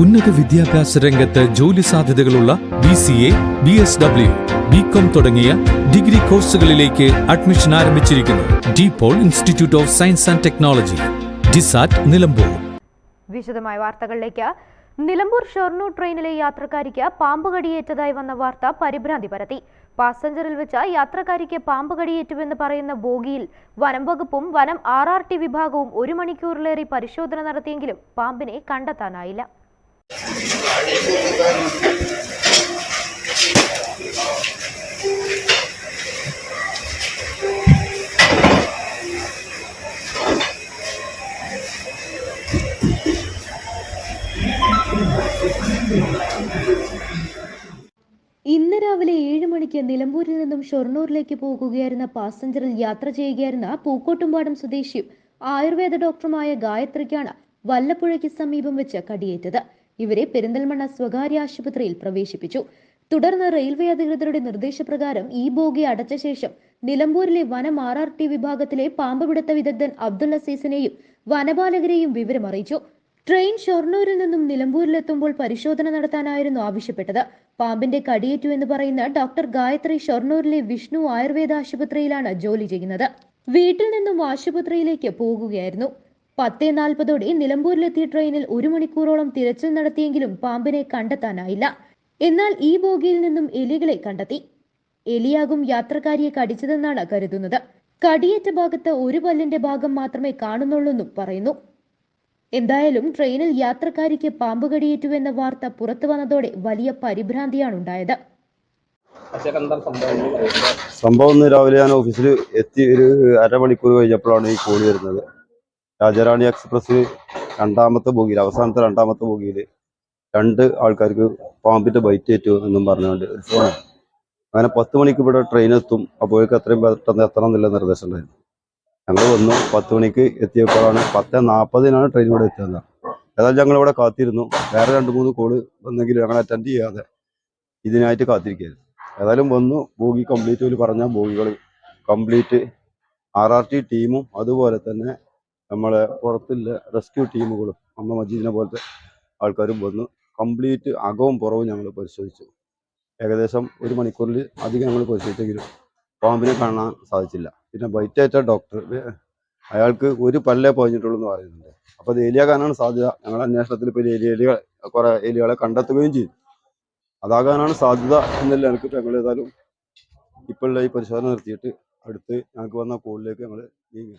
ഉന്നത വിദ്യാഭ്യാസ രംഗത്ത് ജോലി സാധ്യതകളുള്ള B C A B S W B com തുടങ്ങിയ ഡിഗ്രി കോഴ്സുകളിലേക്ക് അഡ്മിഷൻ ആരംഭിച്ചിരിക്കുന്നു. De Paul institute of science and technology DiSAT Nilambur. വിശദമായ വാർത്തകളിലേക്ക്. നിലമ്പൂർ ഷൊർണൂർ ട്രെയിനിലെ യാത്രക്കാരിക്ക് പാമ്പ് കടിയേറ്റതായി വന്ന വാർത്ത പരിഭ്രാന്തി പരത്തി. പാസഞ്ചറിൽ വെച്ച യാത്രക്കാരിക്ക് പാമ്പ് കടിയേറ്റുവെന്ന് പറയുന്ന ബോഗിയിൽ വനം വകുപ്പും വനം ആർ ആർ ടി വിഭാഗവും ഒരു മണിക്കൂറിലേറെ പരിശോധന നടത്തിയെങ്കിലും പാമ്പിനെ കണ്ടെത്താനായില്ല. ഇന്ന് രാവിലെ ഏഴ് മണിക്ക് നിലമ്പൂരിൽ നിന്നും ഷൊർണൂരിലേക്ക് പോകുകയായിരുന്ന പാസഞ്ചറിൽ യാത്ര ചെയ്യുകയായിരുന്ന പൂക്കോട്ടുംപാടം സ്വദേശിയും ആയുർവേദ ഡോക്ടറുമായ ഗായത്രിക്കാണ് വല്ലപ്പുഴയ്ക്ക് സമീപം വെച്ച് കടിയേറ്റത്. ഇവരെ പെരിന്തൽമണ്ണ സ്വകാര്യ ആശുപത്രിയിൽ പ്രവേശിപ്പിച്ചു. തുടർന്ന് റെയിൽവേ അധികൃതരുടെ നിർദ്ദേശപ്രകാരം ഈ ബോഗി അടച്ച ശേഷം നിലമ്പൂരിലെ വനം ആർ ആർ ടി വിഭാഗത്തിലെ പാമ്പുപിടുത്ത വിദഗ്ധൻ അബ്ദുൾ അസീസിനെയും വനപാലകരെയും വിവരം അറിയിച്ചു. ട്രെയിൻ ഷൊർണൂരിൽ നിന്നും നിലമ്പൂരിലെത്തുമ്പോൾ പരിശോധന നടത്താനായിരുന്നു ആവശ്യപ്പെട്ടത്. പാമ്പിന്റെ കടിയേറ്റു എന്ന് പറയുന്ന ഡോക്ടർ ഗായത്രി ഷൊർണൂരിലെ വിഷ്ണു ആയുർവേദ ആശുപത്രിയിലാണ് ജോലി ചെയ്യുന്നത്. വീട്ടിൽ നിന്നും ആശുപത്രിയിലേക്ക് പോകുകയായിരുന്നു. പത്തേ നാൽപ്പതോടെ നിലമ്പൂരിലെത്തിയ ട്രെയിനിൽ ഒരു മണിക്കൂറോളം തിരച്ചിൽ നടത്തിയെങ്കിലും പാമ്പിനെ കണ്ടെത്താനായില്ല. എന്നാൽ ഈ ബോഗിയിൽ നിന്നും എലികളെ കണ്ടെത്തി. എലിയാകും യാത്രക്കാരിയെ കടിച്ചതെന്നാണ് കരുതുന്നത്. കടിയേറ്റ ഭാഗത്ത് ഒരു പല്ലിന്റെ ഭാഗം മാത്രമേ കാണുന്നുള്ളൂന്നും പറയുന്നു. എന്തായാലും ട്രെയിനിൽ യാത്രക്കാരിക്ക് പാമ്പ് കടിയേറ്റുവെന്ന വാർത്ത പുറത്തു വന്നതോടെ വലിയ പരിഭ്രാന്തിയാണ് ഉണ്ടായത് സംഭവം രാവിലെ ഞാൻ ഓഫീസിൽ എത്തി ഒരു അരമണിക്കൂർ കഴിഞ്ഞപ്പോഴാണ് ഈ കോളി വരുന്നത്. രാജാറാണി എക്സ്പ്രസ് രണ്ടാമത്തെ ബോഗിയിൽ അവസാനത്തെ രണ്ടാമത്തെ ബോഗിയിൽ രണ്ട് ആൾക്കാർക്ക് പാമ്പിന്റെ ബൈറ്റ് ഏറ്റു എന്നും പറഞ്ഞുകൊണ്ട് ഒരു ഫോൺ അങ്ങനെ പത്ത് മണിക്ക് ഇവിടെ ട്രെയിൻ എത്തും. അപ്പോഴേക്ക് അത്രയും പെട്ടെന്ന് എത്തണം എന്നുള്ള നിർദ്ദേശം ഉണ്ടായിരുന്നു. ഞങ്ങൾ വന്നു. പത്ത് മണിക്ക് എത്തിയപ്പോഴാണ് പത്ത് നാൽപ്പതിനാണ് ട്രെയിൻ ഇവിടെ എത്തിയത്. ഏതായാലും ഞങ്ങൾ ഇവിടെ കാത്തിരുന്നു. വേറെ രണ്ട് മൂന്ന് കോൾ വന്നെങ്കിലും ഞങ്ങൾ അറ്റൻഡ് ചെയ്യാതെ ഇതിനായിട്ട് കാത്തിരിക്കുകയായിരുന്നു. ഏതായാലും വന്നു. ബോഗി കംപ്ലീറ്റ് ഒരു പറഞ്ഞ ബോഗികൾ കംപ്ലീറ്റ് ആർ ആർ ടി ടീമും അതുപോലെ തന്നെ നമ്മളെ പുറത്തുള്ള റെസ്ക്യൂ ടീമുകളും അമ്മ മജീദിനെ പോലത്തെ ആൾക്കാരും വന്ന് കംപ്ലീറ്റ് അകവും പുറവും ഞങ്ങൾ പരിശോധിച്ചു. ഏകദേശം ഒരു മണിക്കൂറിൽ അധികം ഞങ്ങൾ പരിശോധിച്ചെങ്കിലും പാമ്പിനെ കാണാൻ സാധിച്ചില്ല. പിന്നെ ബൈറ്റേറ്റ ഡോക്ടർ അയാൾക്ക് ഒരു പല്ലേ പോയിഞ്ഞിട്ടുള്ളൂ എന്ന് പറയുന്നുണ്ട്. അപ്പോൾ അത് ഏലിയാകാനാണ് സാധ്യത. ഞങ്ങൾ അന്വേഷണത്തിൽ ഇപ്പോൾ ഏലിയ ഏലികൾ കുറേ ഏലികളെ കണ്ടെത്തുകയും ചെയ്തു. അതാകാനാണ് സാധ്യത എന്നല്ല എനിക്ക് ഞങ്ങൾ ഏതായാലും ഇപ്പോഴുള്ള ഈ പരിശോധന നിർത്തിയിട്ട് അടുത്ത് ഞങ്ങൾക്ക് വന്ന കോളിലേക്ക് ഞങ്ങൾ നീങ്ങി